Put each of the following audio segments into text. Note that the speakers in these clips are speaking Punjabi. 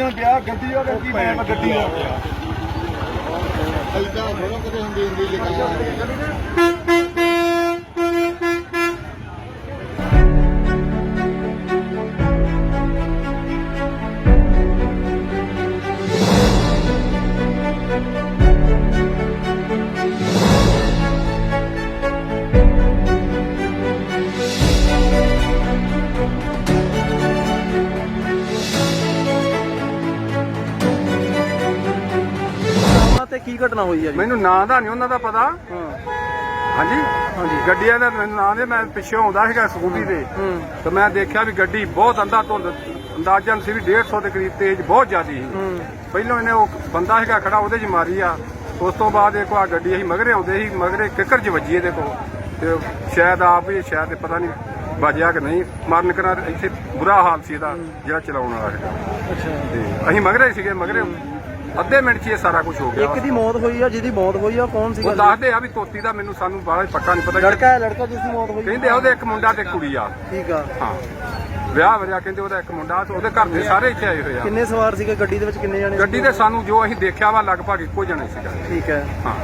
ਵੱਜਣ ਪਿਆ ਗੱਡੀ ਉਹ ਕੀ ਮੈਂ ਗੱਡੀ ਆ ਐਦਾਂ ਥੋੜਾ ਕਦੇ ਹੁੰਦੀ ਹੁੰਦੀ ਲਿਖਾ ਤੇ ਕੀ ਘਟਨਾ ਹੋਈ ਹੈ ਜੀ? ਮੈਨੂੰ ਨਾਂ ਦਾ ਨਹੀਂ ਉਹਨਾਂ ਦਾ ਪਤਾ। ਹਾਂ। ਹਾਂਜੀ? ਹਾਂਜੀ। ਗੱਡੀਆਂ ਦਾ ਮੈਨੂੰ ਨਾਂ ਦੇ ਮੈਂ ਪਿੱਛੇ ਆਉਂਦਾ ਸੀਗਾ ਸਕੂਟੀ ਤੇ। ਹੂੰ। ਤੇ ਮੈਂ ਦੇਖਿਆ ਵੀ ਗੱਡੀ ਬਹੁਤ ਅੰਦਾ ਧੁੰਦ ਅੰਦਾਜ਼ਨ ਸੀ ਵੀ 150 ਦੇ ਕਰੀਬ ਤੇਜ਼ ਬਹੁਤ ਜ਼ਿਆਦੀ ਸੀ। ਹੂੰ। ਪਹਿਲਾਂ ਇਹਨੇ ਉਹ ਬੰਦਾ ਸੀਗਾ ਖੜਾ ਉਹਦੇ 'ਚ ਮਾਰੀ ਆ। ਉਸ ਤੋਂ ਬਾਅਦ ਇਹ ਆ ਗੱਡੀ ਅਸੀਂ ਮਗਰੇ ਆਉਂਦੇ ਸੀ ਮਗਰੇ ਕਿੱਕਰ 'ਚ ਵੱਜੀ ਇਹਦੇ ਕੋਲ। ਤੇ ਸ਼ਾਇਦ ਆਪ ਵੀ ਸ਼ਾਇਦ ਪਤਾ ਨਹੀਂ ਵੱਜਿਆ ਕਿ ਨਹੀਂ। ਮਰਨ ਕਰਾ ਇੱਥੇ ਬੁਰਾ ਹਾਲ ਸੀ ਇਹਦਾ ਜਿਹੜਾ ਚਲਾਉਣ ਵਾਲਾ ਅੱਛਾ। ਤੇ ਅਸੀਂ ਮਗਰੇ ਸੀਗੇ ਮਗਰੇ ਅੱਧੇ ਮਿੰਟ 'ਚ ਇਹ ਸਾਰਾ ਕੁਝ ਹੋ ਗਿਆ। ਇੱਕ ਦੀ ਮੌਤ ਹੋਈ ਆ ਜਿਹਦੀ ਮੌਤ ਹੋਈ ਆ ਉਹ ਕੌਣ ਸੀਗਾ ਉਹ ਦੱਸਦੇ ਆ ਵੀ ਤੋਤੀ ਦਾ ਮੈਨੂੰ ਸਾਨੂੰ ਬਾਹਲਾ ਪੱਕਾ ਨਹੀਂ ਪਤਾ ਲੜਕਾ ਹੈ ਲੜਕਾ ਜਿਸ ਦੀ ਮੌਤ ਹੋਈ। ਕਹਿੰਦੇ ਉਹਦੇ ਇੱਕ ਮੁੰਡਾ ਤੇ ਕੁੜੀ ਆ। ਠੀਕ ਆ। ਹਾਂ। ਵਿਆਹ ਵਰਿਆ ਕਹਿੰਦੇ ਉਹਦਾ ਇੱਕ ਮੁੰਡਾ ਤੇ ਉਹਦੇ ਘਰ ਦੇ ਸਾਰੇ ਇੱਥੇ ਆਏ ਹੋਏ ਆ। ਕਿੰਨੇ ਸਵਾਰ ਸੀਗੇ? ਗੱਡੀ ਦੇ ਵਿੱਚ ਕਿੰਨੇ ਜਣੇ ਗੱਡੀ ਦੇ ਸਾਨੂੰ ਜੋ ਅਸੀਂ ਦੇਖਿਆ ਵਾ ਲਗਭਗ ਇੱਕੋ ਜਣੇ ਸੀਗਾ। ਠੀਕ ਹੈ। ਹਾਂ।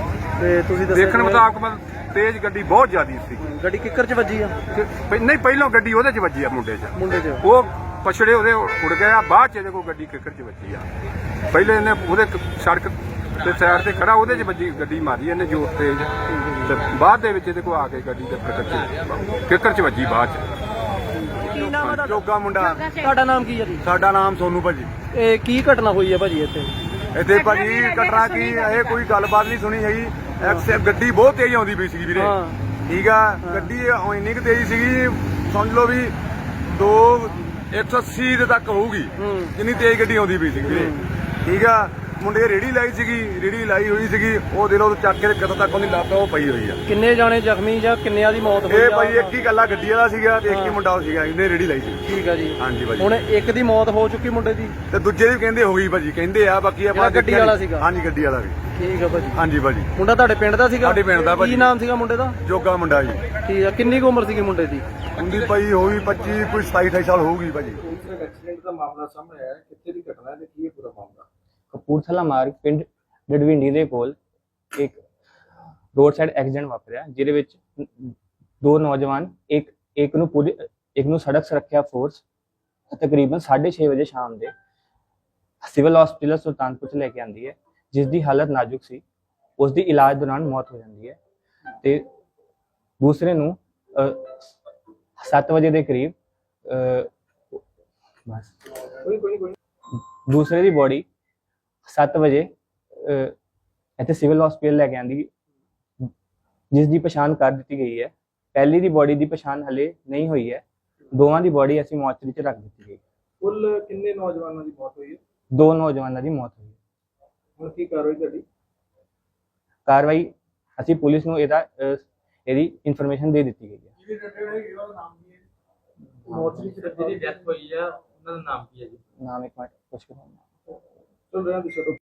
ਤੇ ਤੁਸੀਂ ਦੱਸਿਆ ਦੇਖਣ ਮੁਤਾਬਕ ਮਤਲਬ ਤੇਜ਼ ਗੱਡੀ ਬਹੁਤ ਜ਼ਿਆਦੀ ਸੀ। ਗੱਡੀ ਕਿੱਕਰ ਚ ਵੱਜੀ ਆ? ਤੇ ਪਹਿ- ਨਹੀਂ ਪਹਿਲਾਂ ਗੱਡੀ ਉਹਦੇ 'ਚ ਵੱਜੀ ਆ ਮੁੰਡੇ 'ਚ। ਮੁੰਡੇ ਚ। ਉਹ ਪਛੜੇ ਉਹਦੇ ਉੜ ਗਿਆ ਬਾਅਦ 'ਚ ਇਹਦੇ ਕੋਲ ਗੱਡੀ ਕਿੱਕਰ 'ਚ ਵੱਜੀ ਆ। ਪਹਿਲੇ ਇਹਨੇ ਉਹਦੇ ਕ- ਸੜਕ ਤੇ ਸਾਈਡ ਤੇ ਖੜਾ ਉਹਦੇ 'ਚ ਵੱਜੀ ਗੱਡੀ ਮਾਰੀ ਇਹਨੇ ਜ਼ੋਰ ਤੇਜ਼। ਤੇ ਬਾਅਦ ਦੇ ਵਿੱਚ ਇਹਦੇ ਕੋਲ ਆ ਕੇ ਗੱਡੀ ਦੇ 'ਚ ਕਿੱਕਰ 'ਚ ਵੱਜੀ ਬਾਅਦ 'ਚ। ਕੀ ਨਾਮ ਹੈ ਤੁਹਾਡਾ? ਜੋਗਾ ਮੁੰਡਾ। ਤੁਹਾਡਾ ਨਾਮ ਕੀ ਹੈ ਜੀ? ਸਾਡਾ ਨਾਮ ਸੋਨੂ ਭਾਜੀ। ਇਹ ਕੀ ਘਟਨਾ ਹੋਈ ਹੈ ਭਾਜੀ ਇੱਥੇ? ਇੱਥੇ ਭਾਜੀ ਕਟਰਾ ਕੀ ਇਹ ਕੋਈ ਗੱਲਬਾਤ ਨਹੀਂ ਸੁਣੀ ਹੈਗੀ। ਐਕਸ ਗੱਡੀ ਬਹੁਤ ਤੇਜ਼ ਆਉਂਦੀ ਪਈ ਸੀਗੀ ਵੀਰੇ। ਹਾਂ। ਠੀਕ ਆ? ਗੱਡੀ ਇੰਨੀ ਕੁ ਤੇਜ਼ ਸੀਗੀ ਸਮਝ ਲਓ ਵੀ 2 180 ਦੇ ਤੱਕ ਹੋਊਗੀ। ਹੂੰ। ਜਿੰਨੀ ਤੇਜ਼ ਗੱਡੀ ਆਉਂਦੀ ਪਈ ਸੀਗੀ ਵੀਰੇ। ਠੀਕ ਆ। ਮੁੰਡੇ ਰੇੜੀ ਲਾਈ ਸੀਗੀ ਰੇੜੀ ਲਾਈ ਹੋਈ ਸੀਗੀ। ਉਹ ਦਿਲੋਂ ਚੱਕ ਕੇ ਕਿਤੋਂ ਤੱਕ ਉਹਦੀ ਲੱਤ ਉਹ ਪਈ ਹੋਈ ਆ। ਕਿੰਨੇ ਜਾਣੇ ਜ਼ਖਮੀ ਜਾਂ ਕਿੰਨਿਆਂ ਦੀ ਮੌਤ ਹੋਈ ਇਹ ਆ? ਭਾਈ ਇੱਕ ਹੀ ਗੱਲਾ ਗੱਡੀ ਵਾਲਾ ਸੀਗਾ ਤੇ ਇੱਕ ਹੀ ਮੁੰਡਾ ਉਹ ਸੀਗਾ ਇਹਨੇ ਰੇੜੀ ਲਾਈ ਸੀ ਠੀਕ ਆ ਜੀ। ਹਾਂਜੀ ਭਾਜੀ। ਹੁਣ ਇੱਕ ਦੀ ਮੌਤ ਹੋ ਚੁੱਕੀ ਮੁੰਡੇ ਦੀ? ਤੇ ਦੂਜੇ ਦੀ ਕਹਿੰਦੇ ਹੋ ਗਈ ਭਾਜੀ ਕਹਿੰਦੇ ਆ ਬਾਕੀ ਜਿਹੜਾ ਗੱਡੀ ਵਾਲਾ। ਸੀਗਾ। ਹਾਂਜੀ ਗੱਡੀ ਵਾਲਾ ਵੀ। ਠੀਕ ਆ ਭਾਜੀ। ਹਾਂਜੀ ਭਾਜੀ। ਮੁੰਡਾ ਤੁਹਾਡੇ ਪਿੰਡ ਦਾ ਸੀਗਾ? ਸਾਡੇ ਪਿੰਡ ਦਾ ਭਾਜੀ। ਕੀ ਨਾਮ ਸੀਗਾ ਮੁੰਡੇ ਦਾ? ਜੋਗਾ ਮੁੰਡਾ ਜੀ। ਠੀਕ ਆ। ਕਿੰਨੀ ਕੁ ਉਮਰ ਸੀਗੀ ਮੁੰਡੇ ਦੀ? ਉਹਦੀ ਭਾਈ ਹੋਈ 25 ਕੋਈ 27 28 ਸਾਲ ਹੋਊਗੀ ਭਾਜੀ। ਐਕਸੀਡੈਂਟ ਦਾ ਮਾਮਲਾ ਸਾਹਮਣੇ ਆਇਆ। ਹੈ। ਕਿੱਥੇ ਦੀ ਘਟਨਾ ਹੈ ਤੇ ਕੀ ਹੈ ਪੂਰਾ ਮਾਮਲਾ? ਕਪੂਰਥਲਾ ਮਾਰਗ ਪਿੰਡ ਡਡਵਿੰਡੀ ਦੇ ਕੋਲ ਇੱਕ ਰੋਡ ਸਾਈਡ ਐਕਸੀਡੈਂਟ ਵਾਪਰਿਆ, ਜਿਹਦੇ ਵਿੱਚ ਦੋ ਨੌਜਵਾਨ ਇੱਕ ਇੱਕ ਨੂੰ ਪੂਰੀ ਇੱਕ ਨੂੰ ਸੜਕ ਸੁਰੱਖਿਆ ਫੋਰਸ ਤਕਰੀਬਨ 6:30 ਵਜੇ ਸ਼ਾਮ ਦੇ ਸਿਵਲ ਹਸਪੀਟਲ ਸੁਲਤਾਨਪੁਰ ਚ ਲੈ ਕੇ ਆਂਦੀ ਹੈ, ਜਿਸ ਦੀ ਹਾਲਤ ਨਾਜ਼ੁਕ ਸੀ। ਉਸ ਦੀ ਇਲਾਜ ਦੌਰਾਨ ਮੌਤ ਹੋ ਜਾਂਦੀ ਹੈ ਤੇ ਦੂਸਰੇ ਨੂੰ 7 ਵਜੇ ਦੇ ਕਰੀਬ ਬਸ। ਦੂਸਰੇ ਦੀ ਬੋਡੀ 7 ਵਜੇ ਇੱਥੇ ਸਿਵਲ ਹਸਪੀਟਲ ਲੈ ਕੇ ਆਂਦੀ। ਜਿਸ ਦੀ ਪਛਾਣ ਕਰ ਦਿੱਤੀ ਗਈ ਹੈ। ਪਹਿਲੀ ਦੀ ਬੋਡੀ ਦੀ ਪਛਾਣ ਹਲੇ ਨਹੀਂ ਹੋਈ ਹੈ। ਦੋਵਾਂ ਦੀ ਬੋਡੀ ਅਸੀਂ ਮੋਰਚਰੀ 'ਚ ਰੱਖ ਦਿੱਤੀ ਗਈ। ਕੁੱਲ ਕਿੰਨੇ ਨੌਜਵਾਨਾਂ ਦੀ ਮੌਤ ਹੋਈ ਹੈ? ਦੋ ਨੌਜਵਾਨਾਂ ਦੀ ਮੌਤ ਹੋਈ ਹੈ। ਹੁਣ ਕੀ ਕਾਰਵਾਈ ਤੁਹਾਡੀ? ਕਾਰਵਾਈ ਅਸੀਂ ਪੁਲਿਸ ਨੂੰ ਇਹਦਾ ਇਹਦੀ ਇਨਫੋਰਮੇਸ਼ਨ ਦੇ ਦਿੱਤੀ ਗਈ ਹੈ। ਮੋਰਚਰੀ ਚ ਜਿਹਦੀ ਡੈਥ ਹੋਈ ਹੈ ਉਹਨਾਂ ਦਾ ਨਾਮ ਕੀ ਹੈ ਜੀ? ਨਾਮ ਇੱਕ ਮਿੰਟ ਪੁੱਛ ਕੇ Tô vendo, senhor.